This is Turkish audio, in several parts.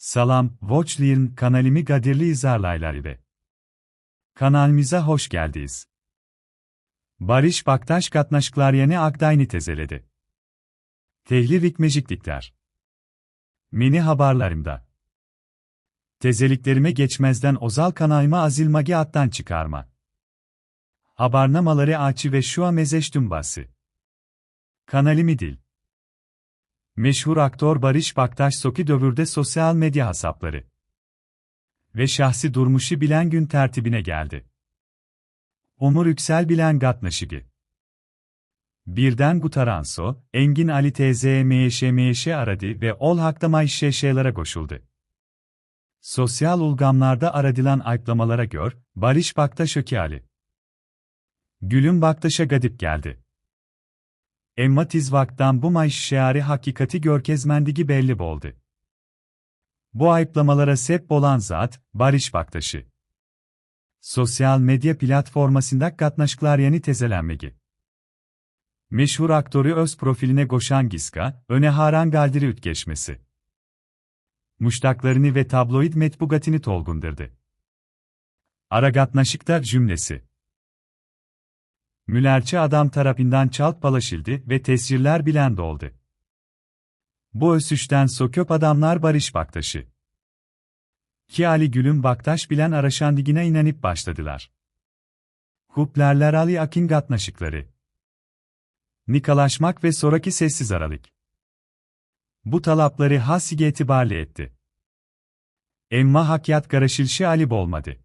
Salam, Watchli'nin kanalimi Gadirli izarlaylar ile. Kanalimize hoş geldiniz. Barış Baktaş katnaşıklar yeni Akdayni tezeledi. Tehlir hikmeciklikler. Mini haberlerimde. Tezeliklerime geçmezden ozal kanalıma azilmagi attan çıkarma. Habarnamaları açı ve şu an mezeştüm bası. Kanalimi dil. Meşhur aktör Barış Baktaş Soki dövürde sosyal medya hesapları ve şahsi durmuşu bilen gün tertibine geldi. Umur Yüksel bilen Gatnaşigi. Birden Gutaranso, Engin Ali teyze meyeşe aradı ve ol hakta mayşeşelere koşuldu. Sosyal ulgamlarda aradilan ayıplamalara gör, Barış Baktaş Öki Ali. Gülüm Baktaş'a gadip geldi. Emma tizvaktan bu mayşşeari hakikati görkezmendigi belli boldu. Bu ayıplamalara sep olan zat, Barış Baktaşı. Sosyal medya platformasında katnaşıklar yeni tezelenmegi. Meşhur aktörü öz profiline goşan Giska, öne haran galdiri ütgeçmesi. Muştaklarını ve tabloid metbugatini tolgundurdu. Aragatnaşıkta cümlesi. Mülerçi adam tarafından çalk palaşıldı ve tesirler bilen doldu. Bu ösüşten soköp adamlar Barış Baktaşı. Ki Ali Gül'ün Baktaş bilen araşandigine inanıp başladılar. Huplerler Ali Akin gatnaşıkları. Nikalaşmak ve sonraki sessiz aralık. Bu talapları hasige etibarlı etti. Emma hakyat garaşilşi Ali bolmadı.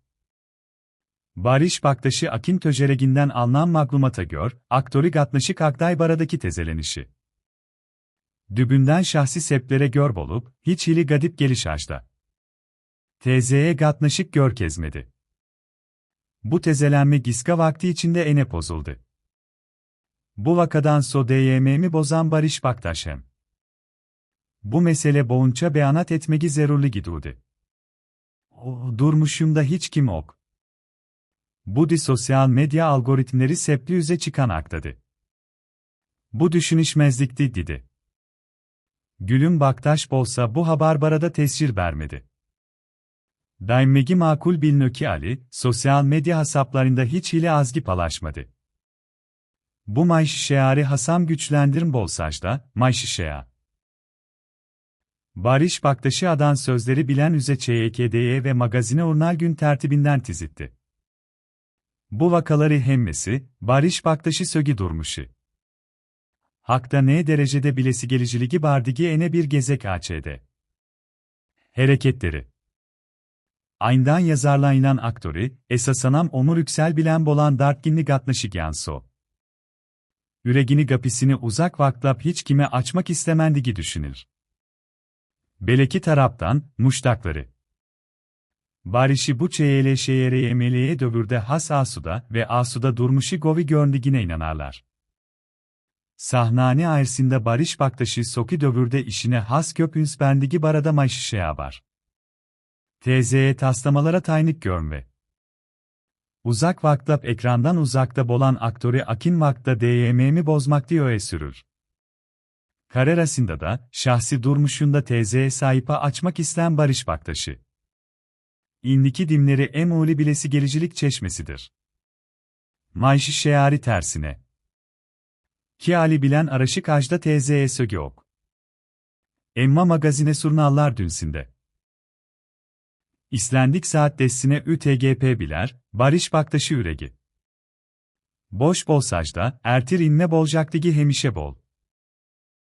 Barış Baktaşı Akin Töcereginden alınan maglumata gör, aktörü gatnaşık Akdaybara'daki tezelenişi. Dübünden şahsi seplere gör bolup, hiç hili gadip geliş açta. TZ'ye gatnaşık gör kezmedi. Bu tezelenme giska vakti içinde ene bozuldu. Bu vakadan so DYM'mi bozan Barış Baktaş hem. Bu mesele boğunça beyanat etmegi zerurlu gidudi. O, durmuşumda hiç kim ok. Bu di sosyal medya algoritmleri sepli yüze çıkan aktadı. Bu düşünüşmezlikti dedi. Gülüm Baktaş bolsa bu haber barada tescil vermedi. Daimegi makul bilnöki Ali, sosyal medya hesaplarında hiç ile azgi palaşmadı. Bu mayşişeari hasam güçlendirim bolsajda, mayşişea. Barış Baktaşı adan sözleri bilen üze ÇYKD'ye ve magazine urnal gün tertibinden tizitti. Bu vakaları hemmesi, Barış Baktaşı sögi durmuşu. Hakta ne derecede bilesi geliciligi bardigi ene bir gezek AÇ'de. Hareketleri Ayndan yazarlayınan aktörü, esasanam Onur Yüksel bilen bolan dartginli gatnaşık yanso. Üregini gapisini uzak vaklap hiç kime açmak istemendigi düşünür. Beleki taraftan, muştakları. Barişi bu çeyele şeyere emeleye dövürde has asuda ve asuda durmuşi govi görndigine inanarlar. Sahnani ayrsinde Barış Baktaşı soki dövürde işine has köpüns bendigi barada mayşişe yabar. TZ'ye taslamalara taynik görme. Uzak vaktap ekrandan uzakta bolan aktörü akin vakta DYM'mi bozmak diyor sürür. Karerasında da, şahsi durmuşunda TZ'ye sahipa açmak isteyen Barış Baktaşı. İndiki dimleri emuli bilesi gelicilik çeşmesidir. Mayşi şeari tersine. Ki Ali bilen araşık ajda TZ'ye sögü ok. Emma magazine surnallar dünsinde. İslendik saat destine ÜTGP biler, Barış Baktaşı üregi. Boş bol sajda, ertir inme bolcaktigi hemişe bol.